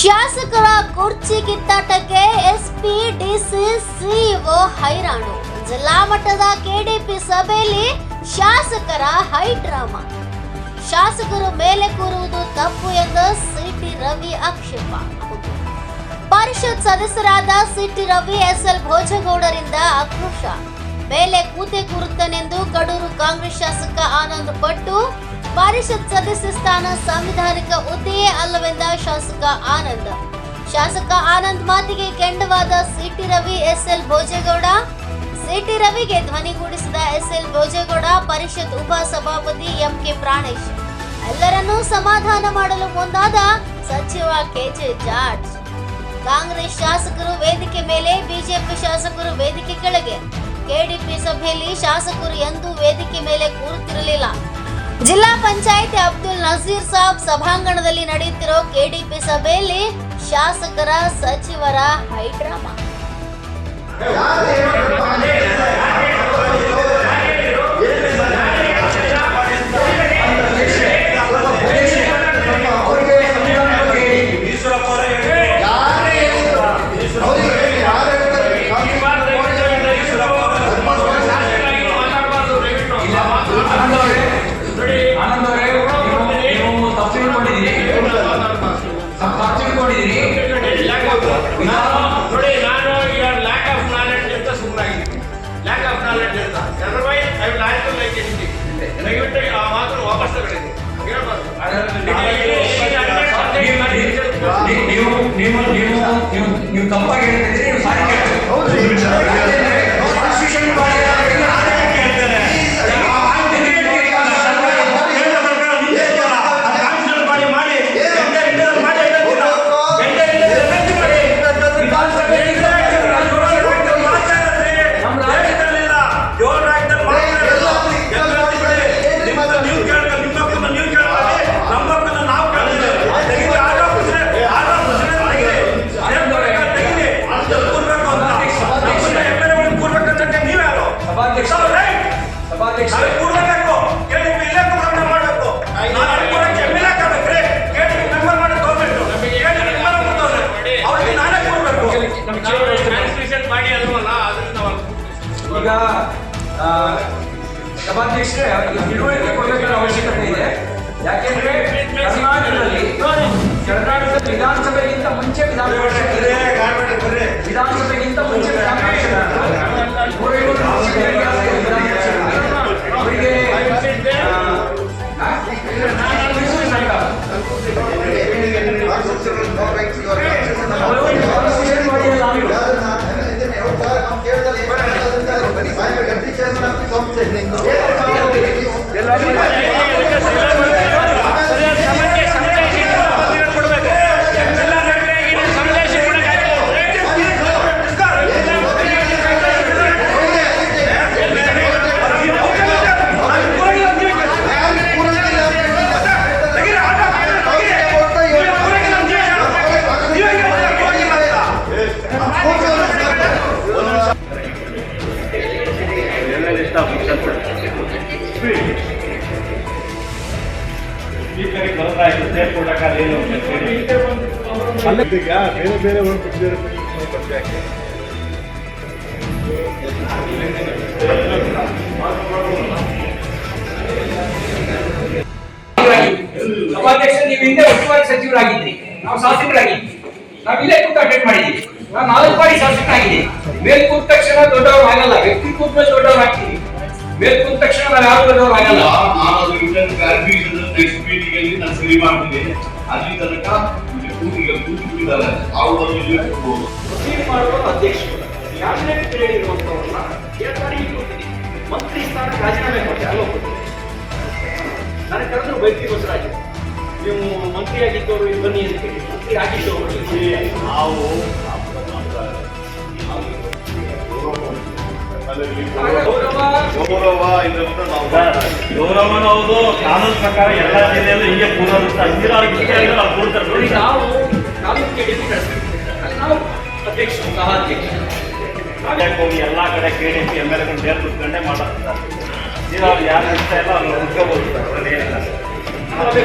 ಶಾಸಕರ ಕುರ್ಚಿ ಕಿತ್ತಾಟಕ್ಕೆ ಎಸ್ಪಿ ಡಿಸಿ ಸಿಇಒ ಹೈರಾಣು. ಜಿಲ್ಲಾ ಮಟ್ಟದ ಕೆಡಿಪಿ ಸಭೆಯಲ್ಲಿ ಶಾಸಕರ ಹೈ ಡ್ರಾಮಾ ಶಾಸಕರು ಮೇಲೆ ಕೂರುವುದು ತಪ್ಪು ಎಂದು ಸಿಟಿ ರವಿ ಆಕ್ಷೇಪ. ಪರಿಷತ್ ಸದಸ್ಯರಾದ C T Ravi S L ಭೋಜಗೌಡರಿಂದ ಆಕ್ರೋಶ. ಮೇಲೆ ಕೂತೆ ಕೂರುತ್ತಾನೆಂದು ಕಡೂರು ಕಾಂಗ್ರೆಸ್ ಶಾಸಕ ಆನಂದ್ ಭಟ್ಟು ಪರಿಷತ್ ಸದಸ್ಯ ಸ್ಥಾನ ಸಾಂವಿಧಾನಿಕ ಹುದ್ದೆಯೇ ಅಲ್ಲವೆಂದ ಶಾಸಕ ಆನಂದ್. ಶಾಸಕ ಆನಂದ್ ಮಾತಿಗೆ ಕೆಂಡವಾದ city Ravi S L Bhojegowda. City ರವಿಗೆ ಧ್ವನಿಗೂಡಿಸಿದ ಎಸ್ ಎಲ್ ಭೋಜೇಗೌಡ, ಪರಿಷತ್ ಉಪ ಸಭಾಪತಿ ಎಂಕೆ ಪ್ರಾಣೇಶ್. ಎಲ್ಲರನ್ನೂ ಸಮಾಧಾನ ಮಾಡಲು ಮುಂದಾದ ಸಚಿವ ಕೆಜೆ ಜಾರ್ಜ್. ಕಾಂಗ್ರೆಸ್ ಶಾಸಕರು ವೇದಿಕೆ ಮೇಲೆ, ಬಿಜೆಪಿ ಶಾಸಕರು ವೇದಿಕೆ ಕೆಳಗೆ. ಕೆಡಿಪಿ ಸಭೆಯಲ್ಲಿ ಶಾಸಕರು ಎಂದು ವೇದಿಕೆ ಮೇಲೆ ಕೂರುತ್ತಿರಲಿಲ್ಲ ಜಿಲ್ಲಾ ಪಂಚಾಯತಿ ಅಬ್ದುಲ್ ನಜೀರ್ ಸಾಬ್ ಸಭಾಂಗಣದಲ್ಲಿ ನಡೆಯುತ್ತಿರೋ ಕೆಡಿಪಿ ಸಭೆಯಲ್ಲಿ ಶಾಸಕರ ಸಚಿವರ ಹೈಡ್ರಾಮಾ. ನೋಡಿ ನಾನು ಈಗ ಲ್ಯಾಕ್ ಆಫ್ ನಾಲೆಡ್ಜ್ ಅಂತ ಸುಮ್ಮನಾಗಿದ್ದೀನಿ ಲ್ಯಾಕ್ ಆಫ್ ನಾಲೆಡ್ಜ್ ಅಂತ. Otherwise I will to like anything ದಯವಿಟ್ಟು ಆ ಮಾತು ವಾಪಸ್ ತಗೊಳ್ಳಿ. ಹೇಳ್ಬಾರ್ದು ನೀವು ನೀವು ನೀವು ನೀವು ನೀವು ಸಭಾಧ್ಯಕ್ಷರೇ ತಿಳುವಳಿಕೆ ಕೊಡಬೇಕಾದ ಅವಶ್ಯಕತೆ ಇದೆ. ಯಾಕೆಂದ್ರೆ ಕರ್ನಾಟಕದಲ್ಲಿ ಕರ್ನಾಟಕದ ವಿಧಾನಸಭೆಗಿಂತ ಮುಂಚೆ ವಿಧಾನಸಭೆ ಪರಿಷತ್ entonces ಈಗ ಬೇರೆ ಬೇರೆ ಒಂದು ಯಾಕೆ ಸಭಾಧ್ಯಕ್ಷ ನೀವು ಹಿಂದೆ ಉಸ್ತುವಾರಿ ಸಚಿವರಾಗಿದ್ರಿ. ನಾವು ಶಾಸಕರಾಗಿದ್ವಿ. ನಾವು ಇಲ್ಲೇ ಕೂತು ಅಟೆಂಡ್ ಮಾಡಿದ್ದೀವಿ ನಾವು ನಾಲ್ಕು ಬಾರಿ ಶಾಸಕರಾಗಿದ್ದೀವಿ ಮೇಲ್ ಕೂತ ತಕ್ಷಣ ದೊಡ್ಡವರು ಆಗಲ್ಲ. ವ್ಯಕ್ತಿ ಕೂತ ಮೇಲೆ ದೊಡ್ಡವರು ಆಗ್ತೀವಿ. ಮೇಲ್ ಕೂತ ತಕ್ಷಣ ನಾವು ಯಾರು ದೊಡ್ಡವರು ಆಗಲ್ಲ. ನಾನು ನೆಕ್ಸ್ಟ್ ಮೀಟಿಂಗ್ ಅಲ್ಲಿ ನಾನು ಸರಿ ಮಾಡ್ತೀನಿ ಅಲ್ಲಿ ತನಕ ಕೂತಿಗೆ ಕೂತು ಬಿಟ್ಟಿದ್ದಾರೆ ಅವ್ರು ಇಲ್ಲಿ ಕೊಡ್ಬೋದು ಪ್ರೊಸೀಡ್ ಮಾಡುವ ಅಧ್ಯಕ್ಷರು. ಕ್ಯಾಬಿನೆಟ್ ಪೀರಿಯಡ್ ಇರುವಂತವ್ರನ್ನ ಮಂತ್ರಿ ಸ್ಥಾನ ರಾಜೀನಾಮೆ ಕೊಟ್ಟೆ ಅಲ್ಲೋ ನನಗೆ ಕರೆದ್ರು ವೈದ್ಯ ಬಸರಾಜ್ ನೀವು ಮಂತ್ರಿ ಆಗಿದ್ದವರು ಇಲ್ಲಿ ಬನ್ನಿ ಅಂತ ಹೇಳಿ. ಮಂತ್ರಿ ಆಗಿದ್ದವರು ನಾವು ಗೌರವ ಗೌರವ ಇದರಿಂದ ನಾವು ಗೌರವನ ಹೌದು ಕಾನೂನು ಪ್ರಕಾರ ಎಲ್ಲ ಜಿಲ್ಲೆಯಲ್ಲೂ ಹಿಂಗೆ ಹಿಂದಿನ ವಿಷಯ ನಾವು ಕೂರ್ತಾರೆ. ನೋಡಿ ನಾವು ನಾವು ಅಧ್ಯಕ್ಷರು ಸಹ ಅಧ್ಯಕ್ಷರು. ಯಾಕೆ ಹೋಗಿ ಎಲ್ಲ ಕಡೆ K D P M L A Deere ಕುತ್ಕೊಂಡೇ ಮಾತಾಡ್ತಾರೆ ತೀರಾ ಅವ್ರು ಯಾರು ಇಷ್ಟ ಇಲ್ಲ ಅವ್ರು ಅದ್ರಲ್ಲಿ ಏನಿಲ್ಲ ನಾವೇ